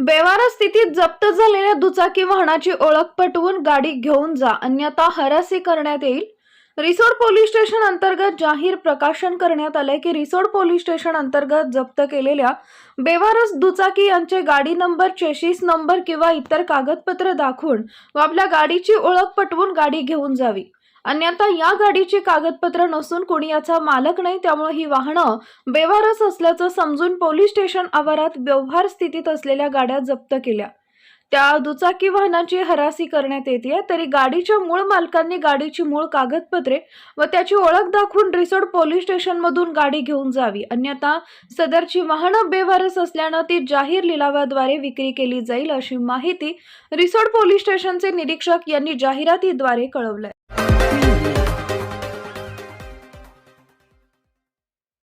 बेवारा स्थितीत जप्त झालेल्या दुचाकी वाहनाची ओळख पटवून गाडी घेऊन जा. अन्यथा हरासी करण्यात येईल. रिसोड पोलीस स्टेशन अंतर्गत जाहीर प्रकाशन करण्यात आले की रिसोड पोलीस स्टेशन अंतर्गत जप्त केलेल्या बेवारस दुचाकी यांचे गाडी नंबर चेशीस नंबर किंवा इतर कागदपत्र दाखवून व आपल्या गाडीची ओळख पटवून गाडी घेऊन जावी. अन्यथा या गाडीची कागदपत्र नसून कोणी याचा मालक नाही त्यामुळे ही वाहनं बेवारस असल्याचं समजून पोलीस स्टेशन आवारात व्यवहार स्थितीत असलेल्या गाड्या जप्त केल्या. त्या दुचाकी वाहनाची हरासी करण्यात येते तरी गाडीच्या मूळ मालकांनी गाडीची मूळ कागदपत्रे व त्याची ओळख दाखवून रिसोड पोलीस स्टेशनमधून गाडी घेऊन जावी. अन्यथा सदरची वाहनं बेवारस असल्यानं ती जाहीर लिलावाद्वारे विक्री केली जाईल अशी माहिती रिसोड पोलीस स्टेशनचे निरीक्षक यांनी जाहिरातीद्वारे कळवलंय.